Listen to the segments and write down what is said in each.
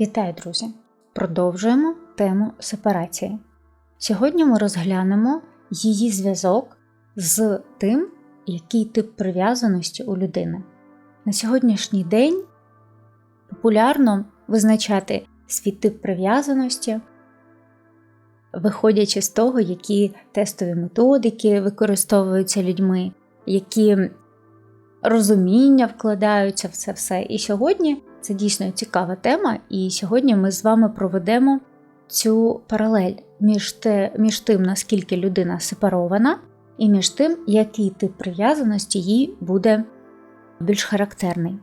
Вітаю, друзі! Продовжуємо тему сепарації. Сьогодні ми розглянемо її зв'язок з тим, який тип прив'язаності у людини. На сьогоднішній день популярно визначати свій тип прив'язаності, виходячи з того, які тестові методики використовуються людьми, які розуміння вкладаються в це все. І сьогодні це дійсно цікава тема, і сьогодні ми з вами проведемо цю паралель між, те, між тим, наскільки людина сепарована, і між тим, який тип прив'язаності їй буде більш характерний.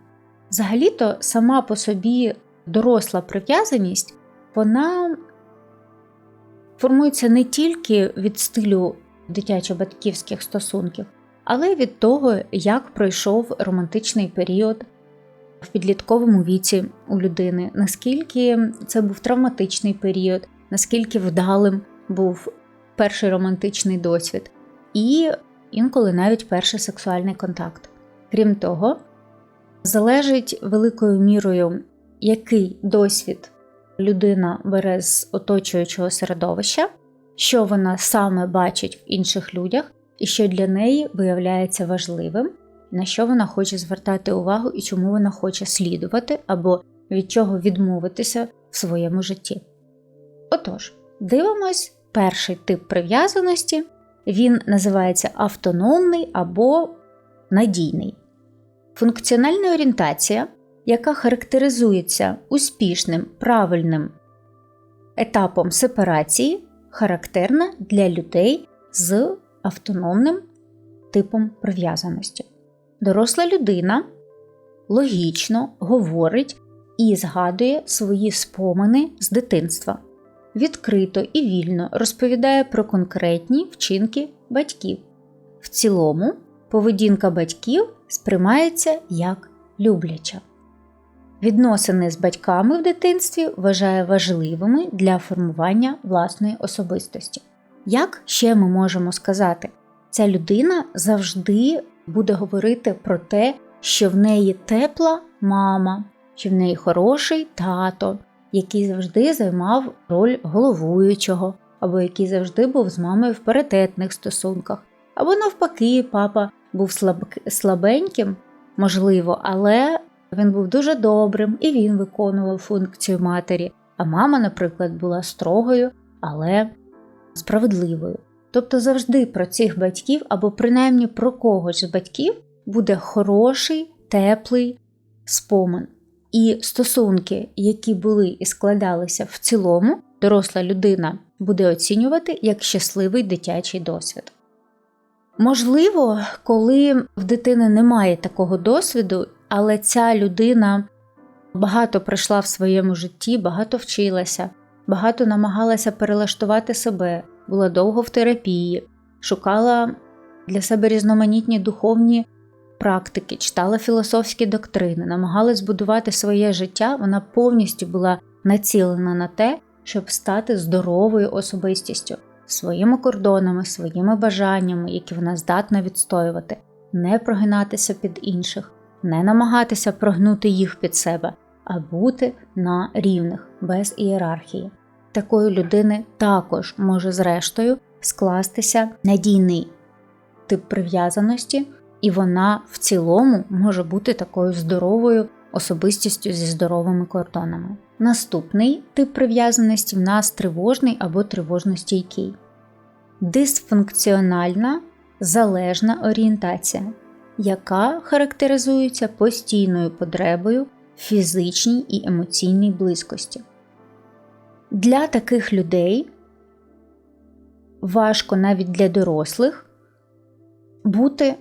Взагалі-то сама по собі доросла прив'язаність, вона формується не тільки від стилю дитячо-батьківських стосунків, але й від того, як пройшов романтичний період в підлітковому віці у людини, наскільки це був травматичний період, наскільки вдалим був перший романтичний досвід, і інколи навіть перший сексуальний контакт. Крім того, залежить великою мірою, який досвід людина бере з оточуючого середовища, що вона саме бачить в інших людях, і що для неї виявляється важливим, на що вона хоче звертати увагу і чому вона хоче слідувати або від чого відмовитися в своєму житті. Отож, дивимось перший тип прив'язаності, він називається автономний або надійний. Функціональна орієнтація, яка характеризується успішним правильним етапом сепарації, характерна для людей з автономним типом прив'язаності. Доросла людина логічно говорить і згадує свої спомини з дитинства, відкрито і вільно розповідає про конкретні вчинки батьків. В цілому, поведінка батьків сприймається як любляча. Відносини з батьками в дитинстві вважає важливими для формування власної особистості. Як ще ми можемо сказати, ця людина завжди буде говорити про те, що в неї тепла мама, що в неї хороший тато, який завжди займав роль головуючого, або який завжди був з мамою в паритетних стосунках, або навпаки, папа був слаб... слабеньким, можливо, але він був дуже добрим і він виконував функцію матері. А мама, наприклад, була строгою, але справедливою. Тобто завжди про цих батьків, або принаймні про когось з батьків, буде хороший, теплий спомин. І стосунки, які були і складалися в цілому, доросла людина буде оцінювати як щасливий дитячий досвід. Можливо, коли в дитини немає такого досвіду, але ця людина багато пройшла в своєму житті, багато вчилася, багато намагалася перелаштувати себе, була довго в терапії, шукала для себе різноманітні духовні практики, читала філософські доктрини, намагалась будувати своє життя, вона повністю була націлена на те, щоб стати здоровою особистістю, своїми кордонами, своїми бажаннями, які вона здатна відстоювати, не прогинатися під інших, не намагатися прогнути їх під себе, а бути на рівних, без ієрархії. Такої людини також може, зрештою, скластися надійний тип прив'язаності, і вона в цілому може бути такою здоровою особистістю зі здоровими кордонами. Наступний тип прив'язаності в нас тривожний або тривожно-стійкий. Дисфункціональна залежна орієнтація, яка характеризується постійною потребою фізичній і емоційній близькості. Для таких людей важко навіть для дорослих бути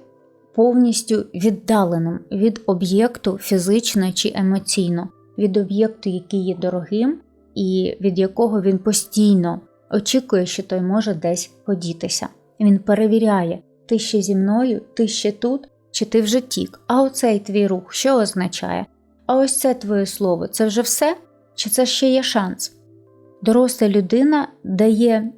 повністю віддаленим від об'єкту фізично чи емоційно, від об'єкту, який є дорогим, і від якого він постійно очікує, що той може десь подітися. Він перевіряє, ти ще зі мною, ти ще тут, чи ти вже тік. А оцей твій рух що означає? А ось це твоє слово це вже все? Чи це ще є шанс? Доросла людина дає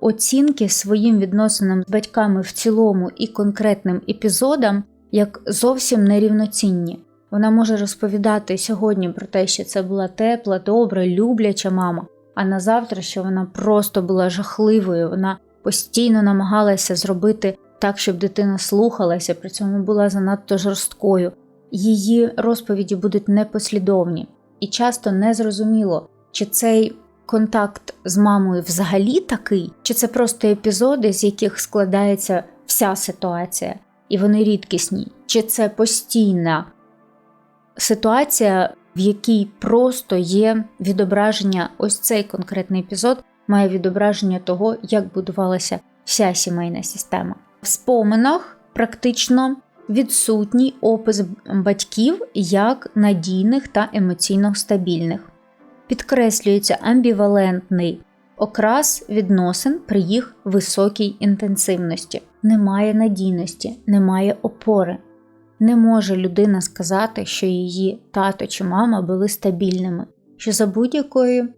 оцінки своїм відносинам з батьками в цілому і конкретним епізодам як зовсім нерівноцінні. Вона може розповідати сьогодні про те, що це була тепла, добра, любляча мама, а на завтра, що вона просто була жахливою, вона постійно намагалася зробити так, щоб дитина слухалася, при цьому була занадто жорсткою. Її розповіді будуть непослідовні і часто незрозуміло, чи цей контакт з мамою взагалі такий, чи це просто епізоди, з яких складається вся ситуація, і вони рідкісні, чи це постійна ситуація, в якій просто є відображення, ось цей конкретний епізод має відображення того, як будувалася вся сімейна система. В споминах практично відсутній опис батьків як надійних та емоційно стабільних. Підкреслюється амбівалентний окрас відносин при їх високій інтенсивності. Немає надійності, немає опори. Не може людина сказати, що її тато чи мама були стабільними, що за будь-якої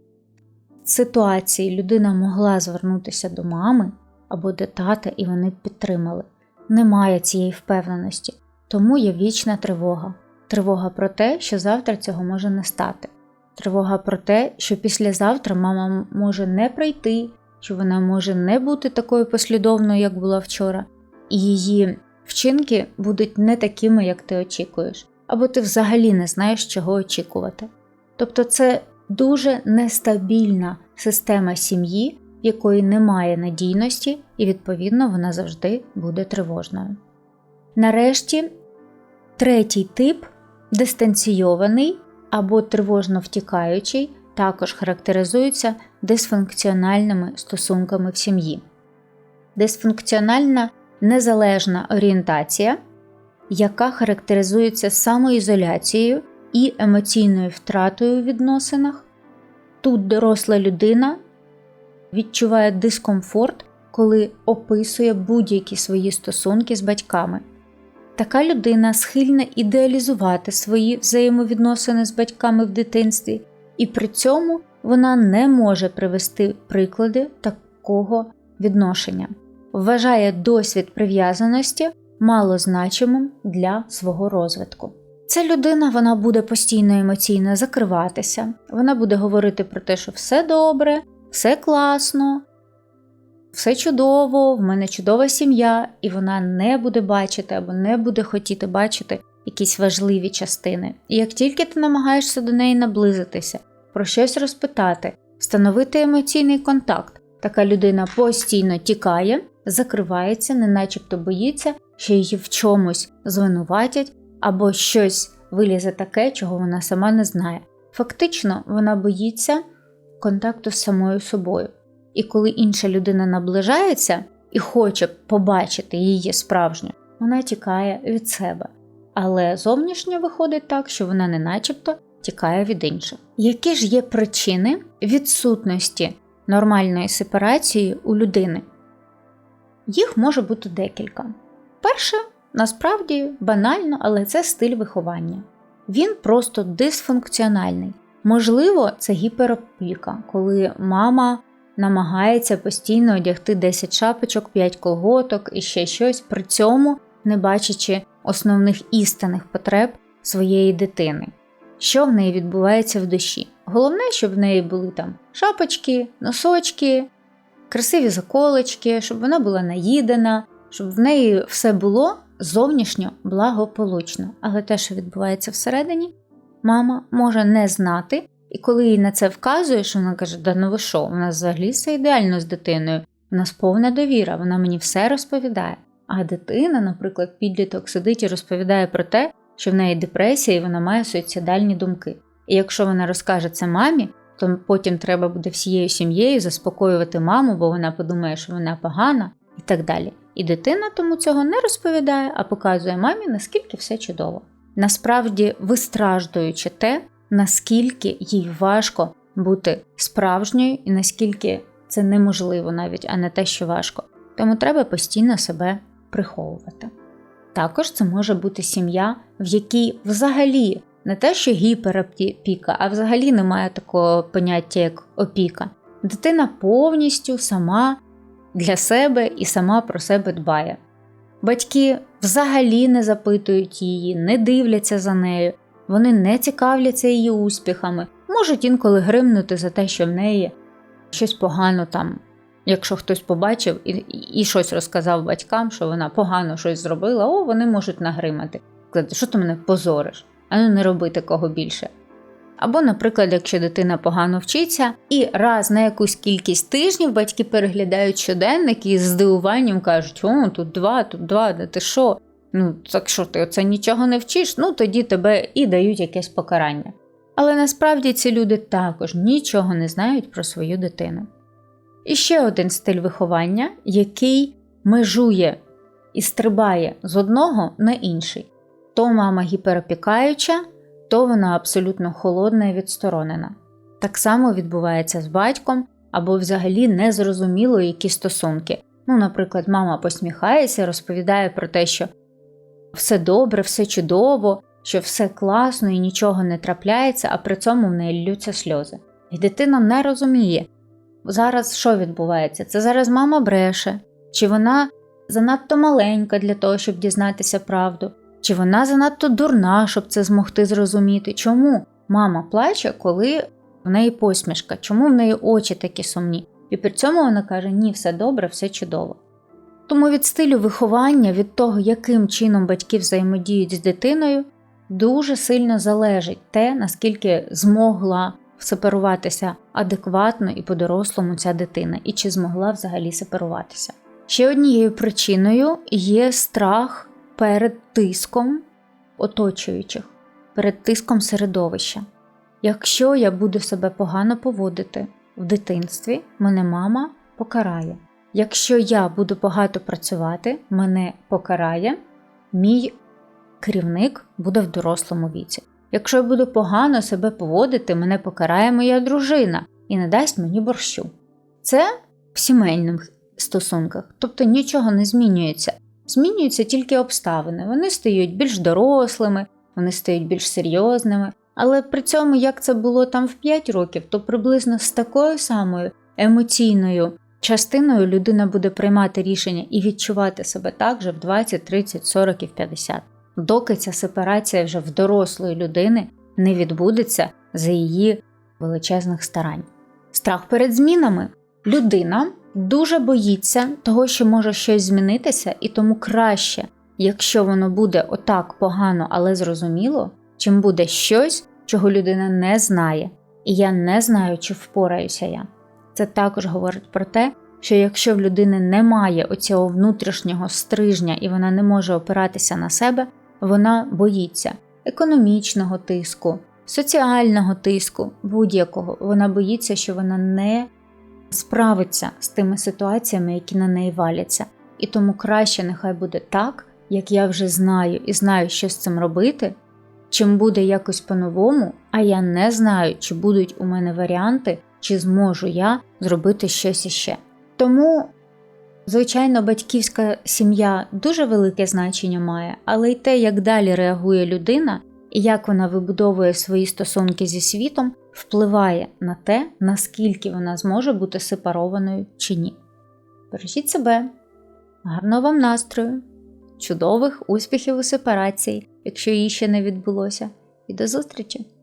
ситуації людина могла звернутися до мами або до тата, і вони підтримали. Немає цієї впевненості, тому є вічна тривога. Тривога про те, що завтра цього може не стати. Тривога про те, що післязавтра мама може не прийти, що вона може не бути такою послідовною, як була вчора, і її вчинки будуть не такими, як ти очікуєш, або ти взагалі не знаєш, чого очікувати. Тобто це дуже нестабільна система сім'ї, в якої немає надійності, і, відповідно, вона завжди буде тривожною. Нарешті, третій тип дистанційований або тривожно втікаючий, також характеризується дисфункціональними стосунками в сім'ї. Дисфункціональна незалежна орієнтація, яка характеризується самоізоляцією і емоційною втратою у відносинах. Тут доросла людина відчуває дискомфорт, коли описує будь-які свої стосунки з батьками. Така людина схильна ідеалізувати свої взаємовідносини з батьками в дитинстві, і при цьому вона не може привести приклади такого відношення, вважає досвід прив'язаності малозначимим для свого розвитку. Ця людина вона буде постійно емоційно закриватися, вона буде говорити про те, що все добре, все класно, все чудово, в мене чудова сім'я, і вона не буде бачити або не буде хотіти бачити якісь важливі частини. І як тільки ти намагаєшся до неї наблизитися, про щось розпитати, встановити емоційний контакт, така людина постійно тікає, закривається, не начебто боїться, що її в чомусь звинуватять або щось вилізе таке, чого вона сама не знає. Фактично, вона боїться контакту з самою собою. І коли інша людина наближається і хоче побачити її справжню, вона тікає від себе. Але зовнішньо виходить так, що вона не начебто тікає від інших. Які ж є причини відсутності нормальної сепарації у людини? Їх може бути декілька. Перше, насправді банально, але це стиль виховання. Він просто дисфункціональний. Можливо, це гіперопіка, коли мама намагається постійно одягти 10 шапочок, 5 колготок і ще щось, при цьому не бачачи основних істинних потреб своєї дитини. Що в неї відбувається в душі? Головне, щоб в неї були там шапочки, носочки, красиві заколочки, щоб вона була наїдена, щоб в неї все було зовнішньо благополучно. Але те, що відбувається всередині, мама може не знати, і коли їй на це вказуєш, вона каже: Да ну ви що, у нас взагалі все ідеально з дитиною, у нас повна довіра, вона мені все розповідає. А дитина, наприклад, підліток сидить і розповідає про те, що в неї депресія і вона має суїцидальні думки. І якщо вона розкаже це мамі, то потім треба буде всією сім'єю заспокоювати маму, бо вона подумає, що вона погана, і так далі. І дитина тому цього не розповідає, а показує мамі, наскільки все чудово. Насправді вистраждуючи те, наскільки їй важко бути справжньою і наскільки це неможливо навіть, а не те, що важко. Тому треба постійно себе приховувати. Також це може бути сім'я, в якій взагалі не те, що гіперопіка, а взагалі немає такого поняття, як опіка. Дитина повністю сама для себе і сама про себе дбає. Батьки взагалі не запитують її, не дивляться за нею, вони не цікавляться її успіхами, можуть інколи гримнути за те, що в неї щось погано там. Якщо хтось побачив і, і щось розказав батькам, що вона погано щось зробила, о, вони можуть нагримати. Сказати, що ти мене позориш, а ну не роби такого більше. Або, наприклад, якщо дитина погано вчиться, і раз на якусь кількість тижнів батьки переглядають щоденник і з здивуванням кажуть, о, тут два, тут два, де ти що? Ну, так що ти оце нічого не вчиш, ну тоді тебе і дають якесь покарання. Але насправді ці люди також нічого не знають про свою дитину. І ще один стиль виховання, який межує і стрибає з одного на інший. То мама гіперопікаюча, то вона абсолютно холодна і відсторонена. Так само відбувається з батьком або взагалі незрозуміло які стосунки. Ну, наприклад, мама посміхається, розповідає про те, що все добре, все чудово, що все класно і нічого не трапляється, а при цьому в неї ллються сльози. І дитина не розуміє, зараз що відбувається? Це зараз мама бреше, чи вона занадто маленька для того, щоб дізнатися правду, чи вона занадто дурна, щоб це змогти зрозуміти, чому мама плаче, коли в неї посмішка, чому в неї очі такі сумні? І при цьому вона каже: Ні, все добре, все чудово. Тому від стилю виховання, від того, яким чином батьки взаємодіють з дитиною, дуже сильно залежить те, наскільки змогла сепаруватися адекватно і по-дорослому ця дитина, і чи змогла взагалі сепаруватися. Ще однією причиною є страх перед тиском оточуючих, перед тиском середовища. Якщо я буду себе погано поводити в дитинстві, мене мама покарає. Якщо я буду багато працювати, мене покарає, мій керівник буде в дорослому віці. Якщо я буду погано себе поводити, мене покарає моя дружина і не дасть мені борщу. Це в сімейних стосунках, тобто нічого не змінюється. Змінюються тільки обставини. Вони стають більш дорослими, вони стають більш серйозними. Але при цьому, як це було там в 5 років, то приблизно з такою самою емоційною частиною людина буде приймати рішення і відчувати себе так же в 20, 30, 40 і в 50 доки ця сепарація вже в дорослої людини не відбудеться за її величезних старань. Страх перед змінами. Людина дуже боїться того, що може щось змінитися, і тому краще, якщо воно буде отак погано, але зрозуміло, чим буде щось, чого людина не знає, і я не знаю, чи впораюся я. Це також говорить про те, що якщо в людини немає оцього внутрішнього стрижня і вона не може опиратися на себе, вона боїться економічного тиску, соціального тиску, будь-якого. Вона боїться, що вона не справиться з тими ситуаціями, які на неї валяться. І тому краще нехай буде так, як я вже знаю і знаю, що з цим робити, чим буде якось по-новому, а я не знаю, чи будуть у мене варіанти, чи зможу я зробити щось іще. Тому Звичайно, батьківська сім'я дуже велике значення має, але й те, як далі реагує людина і як вона вибудовує свої стосунки зі світом, впливає на те, наскільки вона зможе бути сепарованою чи ні. Бережіть себе, гарного вам настрою, чудових успіхів у сепарації, якщо її ще не відбулося, і до зустрічі!